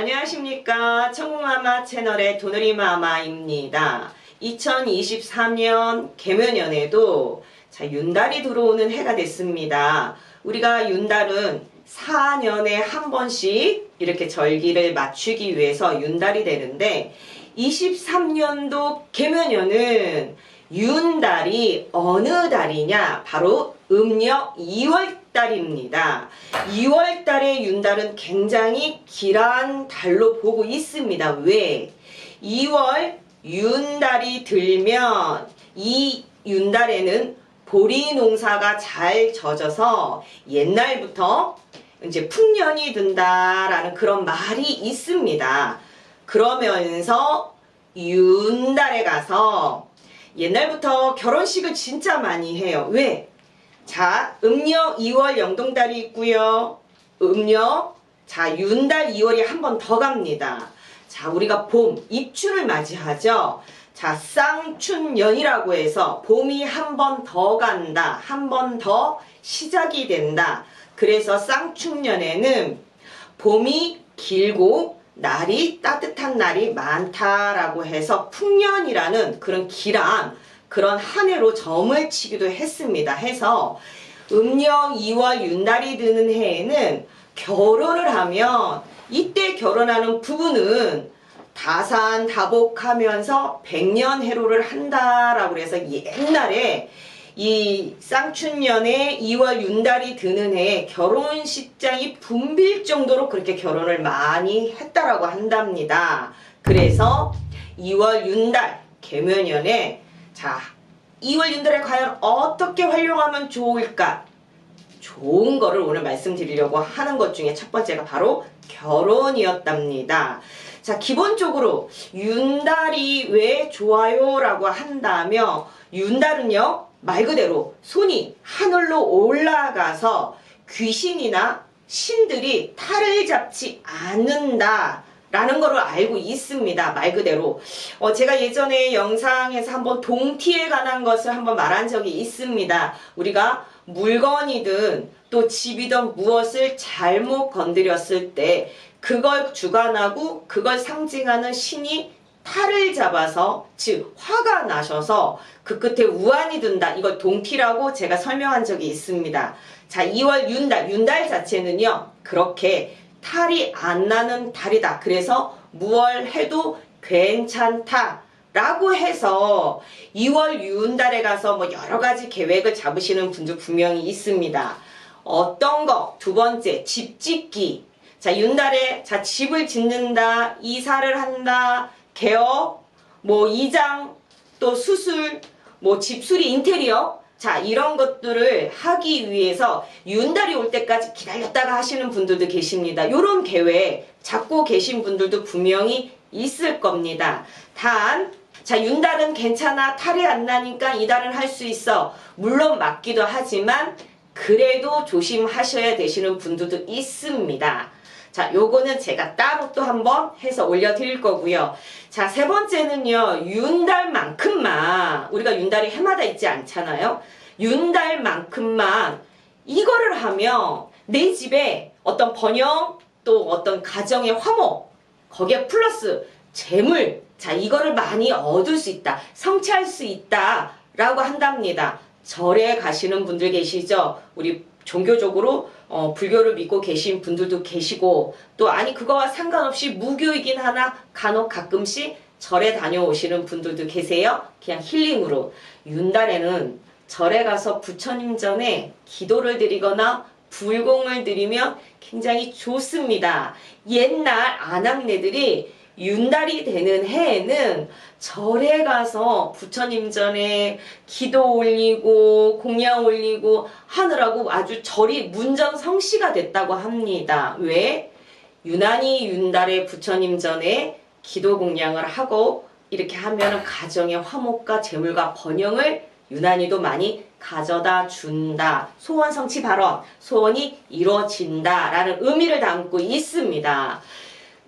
안녕하십니까. 청국마마 채널의 도누리마마입니다. 2023년 개면연에도 자, 윤달이 들어오는 해가 됐습니다. 우리가 윤달은 4년에 한 번씩 이렇게 절기를 맞추기 위해서 윤달이 되는데 23년도 개면연은 윤달이 어느 달이냐? 바로 음력 2월 달입니다. 2월 달의 윤달은 굉장히 길한 달로 보고 있습니다. 왜? 2월 윤달이 들면 이 윤달에는 보리 농사가 잘 젖어서 옛날부터 이제 풍년이 든다라는 그런 말이 있습니다. 그러면서 윤달에 가서 옛날부터 결혼식을 진짜 많이 해요. 왜? 자, 음력 2월 영동달이 있고요. 음력 자, 윤달 2월이 한 번 더 갑니다. 자, 우리가 봄, 입춘을 맞이하죠. 자, 쌍춘년이라고 해서 봄이 한 번 더 간다. 한 번 더 시작이 된다. 그래서 쌍춘년에는 봄이 길고 날이 따뜻한 날이 많다라고 해서 풍년이라는 그런 길한 그런 한 해로 점을 치기도 했습니다. 해서 음력 2월 윤달이 드는 해에는 결혼을 하면 이때 결혼하는 부부는 다산 다복하면서 백년 해로를 한다라고 해서 옛날에 이 쌍춘년에 2월 윤달이 드는 해에 결혼식장이 붐빌 정도로 그렇게 결혼을 많이 했다라고 한답니다. 그래서 2월 윤달 개면연에 자 2월 윤달에 과연 어떻게 활용하면 좋을까? 좋은 거를 오늘 말씀드리려고 하는 것 중에 첫 번째가 바로 결혼이었답니다. 자, 기본적으로 윤달이 왜 좋아요? 라고 한다면 윤달은요, 말 그대로 손이 하늘로 올라가서 귀신이나 신들이 탈을 잡지 않는다. 라는 거를 알고 있습니다. 말 그대로. 어, 제가 예전에 영상에서 한번 동티에 관한 것을 한번 말한 적이 있습니다. 우리가 물건이든 또 집이든 무엇을 잘못 건드렸을 때 그걸 주관하고 그걸 상징하는 신이 탈을 잡아서 즉 화가 나셔서 그 끝에 우환이 든다. 이걸 동티라고 제가 설명한 적이 있습니다. 자, 2월 윤달, 윤달 자체는요. 그렇게 탈이 안 나는 달이다. 그래서 무얼 해도 괜찮다. 라고 해서 2월 윤달에 가서 뭐 여러 가지 계획을 잡으시는 분들 분명히 있습니다. 어떤 거? 두 번째, 집 짓기. 자, 윤달에 자, 집을 짓는다, 이사를 한다, 개업, 뭐 이장, 또 수술, 뭐 집수리 인테리어. 자, 이런 것들을 하기 위해서 윤달이 올 때까지 기다렸다가 하시는 분들도 계십니다. 요런 계획 잡고 계신 분들도 분명히 있을 겁니다. 단, 자, 윤달은 괜찮아. 탈이 안 나니까 이달은 할 수 있어. 물론 맞기도 하지만 그래도 조심하셔야 되시는 분들도 있습니다. 자, 요거는 제가 따로 또 한번 해서 올려드릴 거고요. 자, 세 번째는요, 윤달만큼만, 우리가 윤달이 해마다 있지 않잖아요? 윤달만큼만 이거를 하면 내 집에 어떤 번영, 또 어떤 가정의 화목, 거기에 플러스 재물, 자, 이거를 많이 얻을 수 있다. 성취할 수 있다. 라고 한답니다. 절에 가시는 분들 계시죠? 우리 종교적으로 어, 불교를 믿고 계신 분들도 계시고 또 아니 그거와 상관없이 무교이긴 하나 간혹 가끔씩 절에 다녀오시는 분들도 계세요. 그냥 힐링으로 윤달에는 절에 가서 부처님 전에 기도를 드리거나 불공을 드리면 굉장히 좋습니다. 옛날 아낙네들이 윤달이 되는 해에는 절에 가서 부처님 전에 기도 올리고 공양 올리고 하느라고 아주 절이 문전성시가 됐다고 합니다. 왜? 유난히 윤달에 부처님 전에 기도 공양을 하고 이렇게 하면 가정의 화목과 재물과 번영을 유난히도 많이 가져다 준다. 소원 성취 발언, 소원이 이루어진다라는 의미를 담고 있습니다.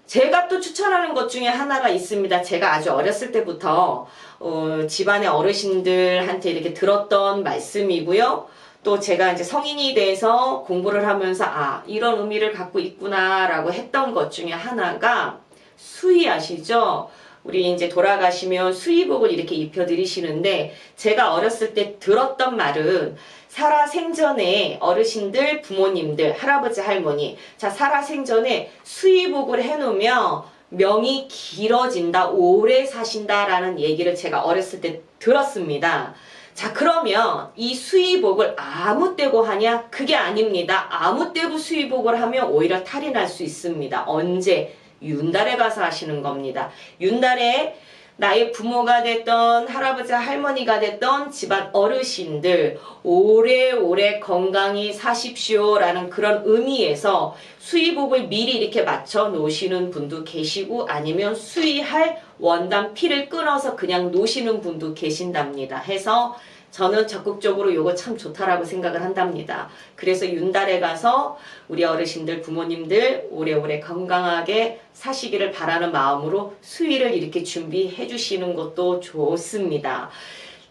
제가 또 추천하는 것 중에 하나가 있습니다. 제가 아주 어렸을 때부터 어, 집안의 어르신들한테 이렇게 들었던 말씀이고요. 또 제가 이제 성인이 돼서 공부를 하면서 아, 이런 의미를 갖고 있구나라고 했던 것 중에 하나가 수의 아시죠? 우리 이제 돌아가시면 수의복을 이렇게 입혀드리시는데 제가 어렸을 때 들었던 말은 살아 생전에 어르신들, 부모님들, 할아버지, 할머니 자 살아 생전에 수의복을 해놓으면 명이 길어진다, 오래 사신다라는 얘기를 제가 어렸을 때 들었습니다. 자, 그러면 이 수의복을 아무 때고 하냐? 그게 아닙니다. 아무 때고 수의복을 하면 오히려 탈이 날 수 있습니다. 언제? 윤달에 가서 하시는 겁니다. 윤달에 나의 부모가 됐던 할아버지 할머니가 됐던 집안 어르신들 오래오래 건강히 사십시오라는 그런 의미에서 수의복을 미리 이렇게 맞춰 놓으시는 분도 계시고 아니면 수의할 원단 피를 끊어서 그냥 놓으시는 분도 계신답니다. 해서 저는 적극적으로 요거 참 좋다라고 생각을 한답니다. 그래서 윤달에 가서 우리 어르신들, 부모님들 오래오래 건강하게 사시기를 바라는 마음으로 수위를 이렇게 준비해 주시는 것도 좋습니다.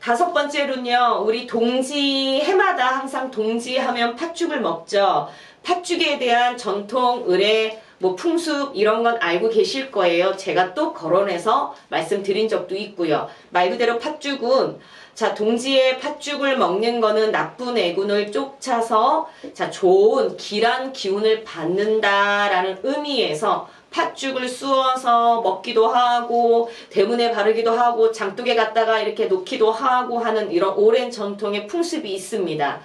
다섯 번째로는요, 우리 동지 해마다 항상 동지 하면 팥죽을 먹죠. 팥죽에 대한 전통, 의례, 뭐 풍습 이런 건 알고 계실 거예요. 제가 또 거론해서 말씀드린 적도 있고요. 말 그대로 팥죽은 자, 동지의 팥죽을 먹는 거는 나쁜 애군을 쫓아서 자, 좋은 길한 기운을 받는다라는 의미에서 팥죽을 쑤어서 먹기도 하고 대문에 바르기도 하고 장독에 갖다가 이렇게 놓기도 하고 하는 이런 오랜 전통의 풍습이 있습니다.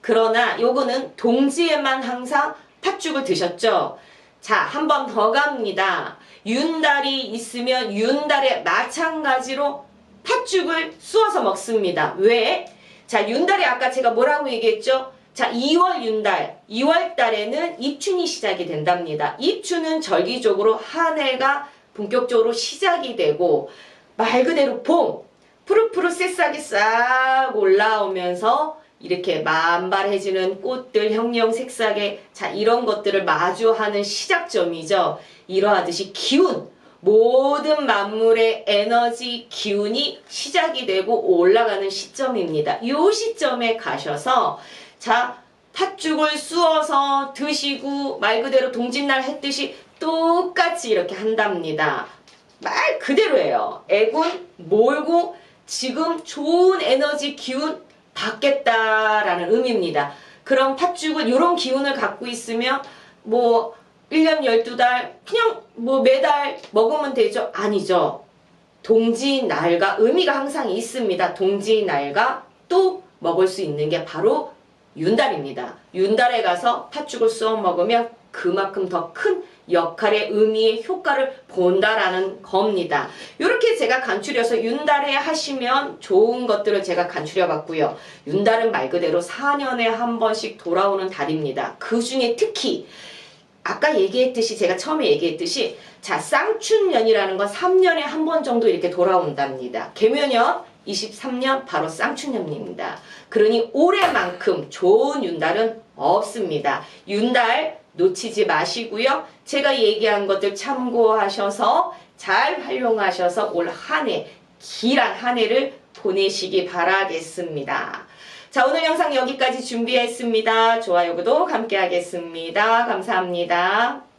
그러나 요거는 동지에만 항상 팥죽을 드셨죠. 자, 한 번 더 갑니다. 윤달이 있으면 윤달에 마찬가지로 팥죽을 쑤어서 먹습니다. 왜? 자, 윤달에 아까 제가 뭐라고 얘기했죠? 자, 2월 윤달, 2월 달에는 입춘이 시작이 된답니다. 입춘은 절기적으로 한 해가 본격적으로 시작이 되고 말 그대로 봄, 푸르푸르 새싹이 싹 올라오면서 이렇게 만발해지는 꽃들, 형형 색색의 자 이런 것들을 마주하는 시작점이죠. 이러하듯이 기운, 모든 만물의 에너지 기운이 시작이 되고 올라가는 시점입니다. 이 시점에 가셔서 자 팥죽을 쑤어서 드시고 말 그대로 동짓날 했듯이 똑같이 이렇게 한답니다. 말 그대로예요. 애군 몰고 지금 좋은 에너지 기운 받겠다라는 의미입니다. 그럼 팥죽은 이런 기운을 갖고 있으면 뭐 1년 12달 그냥 뭐 매달 먹으면 되죠? 아니죠. 동지 날과 의미가 항상 있습니다. 동지 날과 또 먹을 수 있는 게 바로 윤달입니다. 윤달에 가서 팥죽을 쏘아 먹으면 그만큼 더 큰 역할의 의미의 효과를 본다라는 겁니다. 이렇게 제가 간추려서 윤달에 하시면 좋은 것들을 제가 간추려 봤고요. 윤달은 말 그대로 4년에 한 번씩 돌아오는 달입니다. 그 중에 특히 아까 얘기했듯이 제가 처음에 얘기했듯이 자 쌍춘년이라는 건 3년에 한 번 정도 이렇게 돌아온답니다. 개묘년 23년 바로 쌍춘년입니다. 그러니 올해만큼 좋은 윤달은 없습니다. 윤달 놓치지 마시고요. 제가 얘기한 것들 참고하셔서 잘 활용하셔서 올 한 해 길한 한 해를 보내시기 바라겠습니다. 자, 오늘 영상 여기까지 준비했습니다. 좋아요, 구독 함께 하겠습니다. 감사합니다.